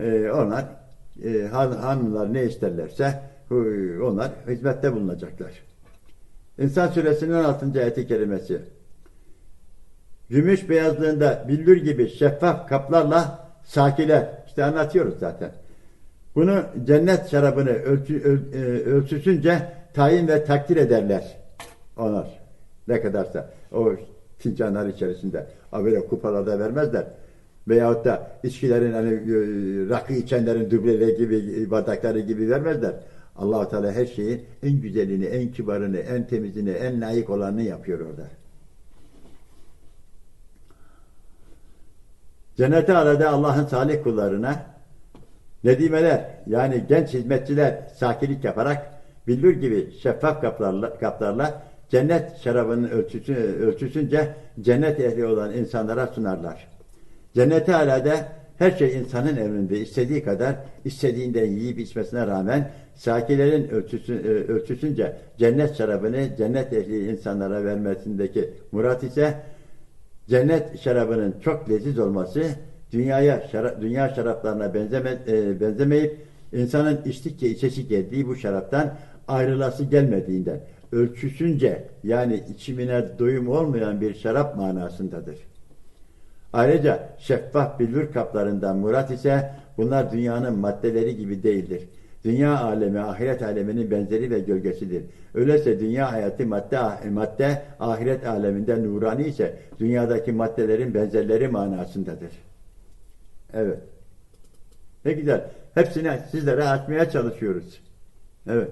e, onlar e, han, hanımlar ne isterlerse onlar hizmette bulunacaklar. İnsan suresinin 16. ayeti kerimesi. Gümüş beyazlığında billur gibi şeffaf kaplarla sakiler. İşte anlatıyoruz zaten. Bunu cennet şarabını ölçü, öl- e, ölçüsünce tayin ve takdir ederler. Onlar. Ne kadarsa. O fincanlar içerisinde. Böyle kupalarda vermezler. Veyahut da içkilerin hani e, rakı içenlerin dübleleri gibi bardakları gibi vermezler. allah Teala her şeyin en güzelini, en kibarını, en temizini, en layık olanını yapıyor orada. Cennete arada Allah'ın salih kullarına nedimeler yani genç hizmetçiler sakinlik yaparak billur gibi şeffaf kaplarla, kaplarla cennet şarabının ölçüsü, ölçüsünce cennet ehli olan insanlara sunarlar. Cennete alada her şey insanın emrinde istediği kadar istediğinden yiyip içmesine rağmen sakilerin ölçüsü, e, ölçüsünce cennet şarabını cennet ehli insanlara vermesindeki murat ise cennet şarabının çok leziz olması dünyaya şara- dünya şaraplarına benzeme, e, benzemeyip insanın içtikçe içesi geldiği bu şaraptan ayrılası gelmediğinden ölçüsünce yani içimine doyum olmayan bir şarap manasındadır. Ayrıca şeffaf billur kaplarından murat ise bunlar dünyanın maddeleri gibi değildir. Dünya alemi ahiret aleminin benzeri ve gölgesidir. Öyleyse dünya hayatı madde, madde ahiret aleminde nurani ise dünyadaki maddelerin benzerleri manasındadır. Evet. Ne güzel. Hepsini sizlere açmaya çalışıyoruz. Evet.